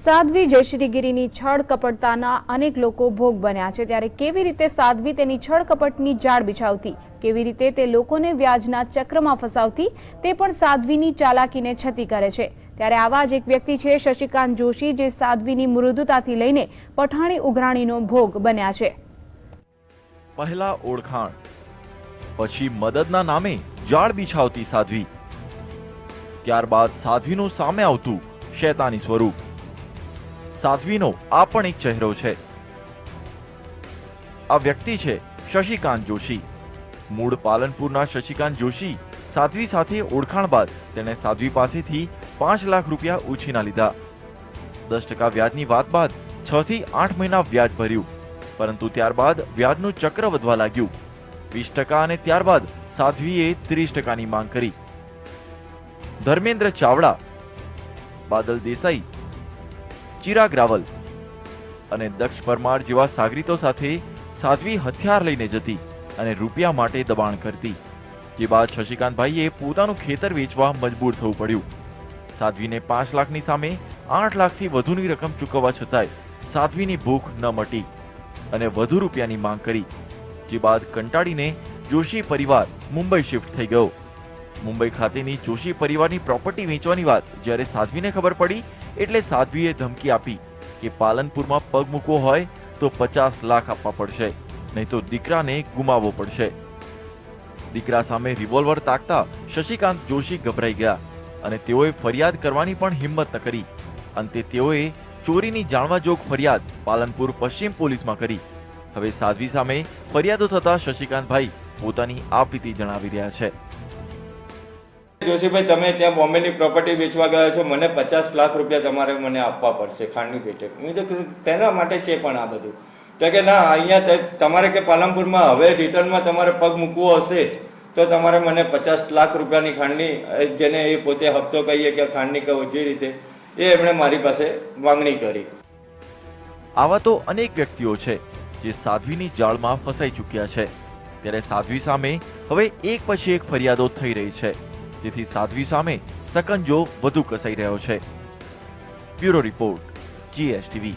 સાધ્વી જયશ્રીગીરીની છળ કપટતાના અનેક લોકો ભોગ બન્યા છે. ત્યારે કેવી રીતે સાધ્વી તેની છળ કપટની જાળ બિછાવતી, કેવી રીતે તે લોકોને વ્યાજના ચક્રમાં ફસાવતી, તે પણ સાધ્વીની ચાલાકીને છતી કરે છે. ત્યારે આવા જ એક વ્યક્તિ છે, શશિકાંત જોશી, જે સાધ્વીની મૃદુતાથી લઈને પઠાણી ઉઘરાણીનો ભોગ બન્યા છે. પહેલા ઓળખાણ, પછી મદદના નામે જાળ બિછાવતી સાધ્વી. ત્યારબાદ સાધ્વીનું સામે આવતું શૈતાની સ્વરૂપ. સાધ્વીનો આ પણ એક ચહેરો છે. આ વ્યક્તિ છે શશિકાંત જોશી. મૂળ પાલનપુરના શશિકાંત જોશી સાધ્વી સાથે ઓળખાણ બાદ તેણે સાધ્વી પાસેથી પાંચ લાખ રૂપિયા ઉછીના લીધા. દસ ટકા વ્યાજની વાત બાદ છ થી આઠ મહિના વ્યાજ ભર્યું, પરંતુ ત્યારબાદ વ્યાજનું ચક્ર વધવા લાગ્યું. વીસ ટકા અને ત્યારબાદ સાધ્વીએ ત્રીસ ટકાની માંગ કરી. ધર્મેન્દ્ર ચાવડા, બાદલ દેસાઈ ચિરાગ રાવલ અને દક્ષ પરમાર જેવા સાગરીતો સાથે સાધ્વી હથિયાર લઈને જતી અને રૂપિયા માટે દબાણ કરતી, જે બાદ શશિકાંતભાઈએ પોતાનું ખેતર વેચવા મજબૂર થવું પડ્યું. સાધ્વીને પાંચ લાખની સામે આઠ લાખથી વધુની રકમ ચૂકવવા છતાંય સાધ્વીની ભૂખ ન મટી અને વધુ રૂપિયાની માંગ કરી, જે બાદ કંટાળીને જોશી પરિવાર મુંબઈ શિફ્ટ થઈ ગયો. મુંબઈ ખાતેની જોશી પરિવારની પ્રોપર્ટી વેચવાની વાત જ્યારે સાધ્વીને ખબર પડી એટલે સાધ્વીએ ધમકી આપી કે પાલનપુરમાં પગ મૂકવો હોય તો પચાસ લાખ આપવા પડશે, નહીં તો દીકરાને ગુમાવવો પડશે. દીકરા સામે રિવોલ્વર તાકતા શશિકાંત જોશી ગભરાઈ ગયા અને તેઓએ ફરિયાદ કરવાની પણ હિંમત ન કરી. અંતે તેઓએ ચોરીની જાણવાજોગ ફરિયાદ પાલનપુર પશ્ચિમ પોલીસમાં કરી. હવે સાધ્વી સામે ફરિયાદો થતા શશિકાંતભાઈ પોતાની આપવીતી જણાવી રહ્યા છે. જોશીભાઈ, તમે ત્યાં બોમ્બેની પ્રોપર્ટી વેચવા ગયા છો, મને પચાસ લાખ રૂપિયા તમારે મને આપવા પડશે ખાંડની પેટે. મેં તો તેના માટે છે પણ આ બધું. તો કે, ના, અહીંયા તમારે કે પાલનપુરમાં હવે રિટર્નમાં તમારે પગ મૂકવો હશે, તો તમારે મને પચાસ લાખ રૂપિયાની ખાંડની જેને એ પોતે હપ્તો કહીએ કે ખાંડની કહો, જે રીતે. એ એમણે મારી પાસે માંગણી કરી. આવા તો અનેક વ્યક્તિઓ છે, જે સાધ્વીની જાળમાં ફસાઈ ચૂક્યા છે. ત્યારે સાધ્વી સામે હવે એક પછી એક ફરિયાદો થઈ રહી છે. જેથી સાધ્વી સામે સકંજો વધુ કસાઈ રહ્યો છે. Bureau report GSTV.